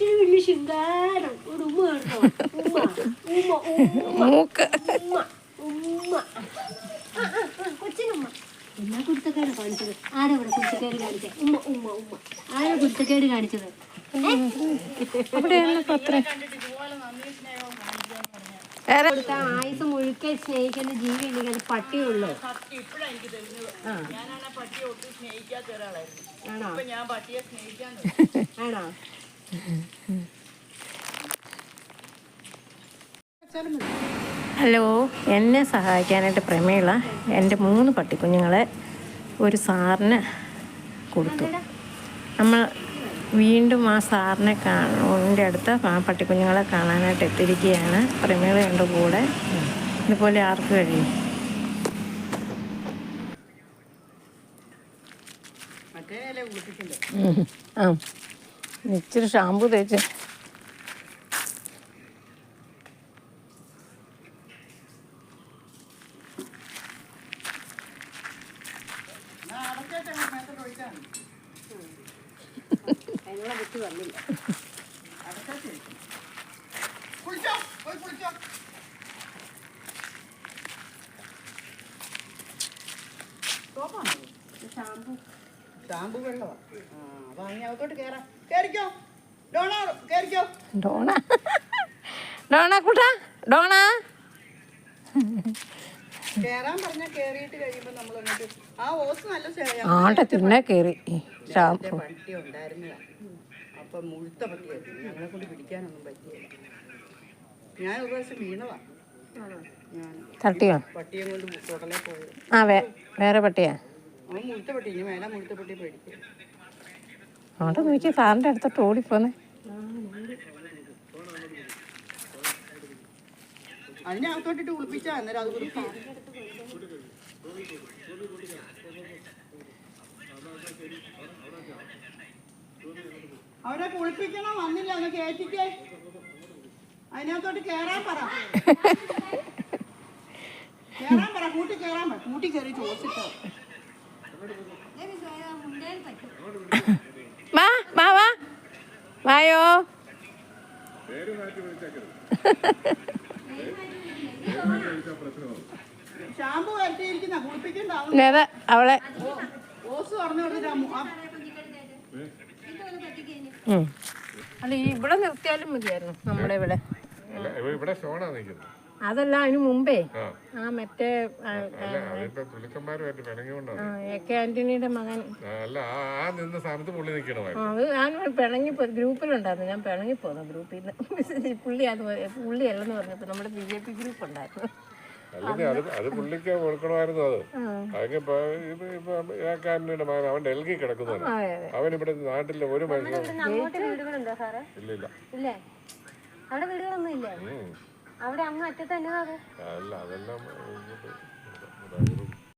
ഇത്തിരി വലിയ ശൃംഗാരം. ഒരു ഉമ്മ കേട്ടോ. ഉമ്മ. ഉമ്മ ഉമ്മ. മൂക്ക്. ഉമ്മ ഉമ്മ. കൊച്ചിനുമ്മ. എന്നാ കുരുത്തക്കേട് കാണിച്ചത്? ആരാ ഇവിടെ കുരുത്തക്കേട് കാണിച്ചത്? ഉമ്മ ഉമ്മ ഉമ്മ. ആരാ കുരുത്തക്കേട് കാണിച്ചത്? ആയുസ് മുഴുക്കെ സ്നേഹിക്കുന്ന ജീവി ഉണ്ടെങ്കിൽ അത് പട്ടിയുള്ളൂ. ആണോ? ആണോ? ഹലോ എന്നെ സഹായിക്കാനായിട്ട് പ്രമേള എന്റെ മൂന്ന് പട്ടിക്കുഞ്ഞുങ്ങളെ ഒരു സാറിന് കൊടുത്തു. നമ്മൾ വീണ്ടും ആ സാറിനെ കാണുന്നതിന്റെ അടുത്ത് ആ പട്ടിക്കുഞ്ഞുങ്ങളെ കാണാനായിട്ട് എത്തിയിരിക്കുകയാണ്. പ്രമേളയുടെ കൂടെ. ഇതുപോലെ ആർക്ക് കഴിയും? ആ. ഇച്ചിരി ഷാമ്പു തേച്ച്. അതിനുള്ള ആ അങ്ങനെ അകത്തോട്ട് ഡോണ ഡോണ. ഡോണ കുട്ടാ ഡോണ. ആട്ടെ തിന്നെ കയറി ഷാമ്പു പട്ടി ഉണ്ടായിരുന്നതാ. അപ്പൊ മുഴുത്ത പട്ടിയായിരുന്നു ഞങ്ങളെ കൊണ്ട് പിടിക്കാനൊന്നും പറ്റിയില്ല. ഞാൻ ഒരു പ്രാവശ്യം വീണതാ. തട്ടിയോ? പട്ടിയെ കൊണ്ട് തുടലെ പോയത് ആ വേറെ പട്ടിയാ? അവൻ മുഴുത്ത പട്ടി ഇനി മേലെ മുഴുത്ത പട്ടി പേടിക്കും. അവിടെ നോക്കി സാറിന്റെ അടുത്തോട്ട് ഓടിപ്പോന്നെ. അതിനകത്തോട്ടിട്ട് കുളിപ്പിച്ചാ അന്നേരം അത് കുളിപ്പി അവരെ കുളിപ്പിക്കണം വന്നില്ല ഒന്ന് കേറ്റിക്കേ. അതിനകത്തോട്ട് കേറാൻ പറ. കേറാൻ പറ കൂട്ടി കേറാൻ പറ. കൂട്ടി കയറി ചോദിച്ചിട്ടോ വാ വാ വാ. വായോ. അവളെ. അല്ല ഇവിടെ നിർത്തിയാലും മതിയായിരുന്നു നമ്മുടെ ഇവിടെ ഇവിടെ ഷോണാ നിൽക്കുന്നത്. അതല്ല അതിന് മുമ്പേ. ആ. മറ്റേ എ കെ ആന്റണിയുടെ മകൻ. അത് ഞാൻ പിണങ്ങി ഗ്രൂപ്പിലുണ്ടായിരുന്നു. ഞാൻ പിണങ്ങിപ്പോന്നു ഗ്രൂപ്പിൽ നിന്ന്. പുള്ളി അത് പുള്ളി അല്ലെന്ന് പറഞ്ഞപ്പോ നമ്മുടെ ബി ജെ പി ഗ്രൂപ്പ് ഉണ്ടായിരുന്നു. അല്ലെങ്കിൽ അത് അത് പുള്ളിക്ക് കൊടുക്കണമായിരുന്നു അത്. അതൊക്കെ ഇപ്പൊ മകൻ അവൻ ഡൽഹി കിടക്കുന്നവന്. അതെ അതെ. അവൻ ഇവിടെ നാട്ടിലെ ഒരു മനുഷ്യനും ഇല്ല ഇല്ല ഇല്ലേ? അവിടെ വീടുകളൊന്നും ഇല്ലേ. അവിടെ അങ്ങ് അറ്റത്ത് തന്നെ അല്ല അതെല്ലാം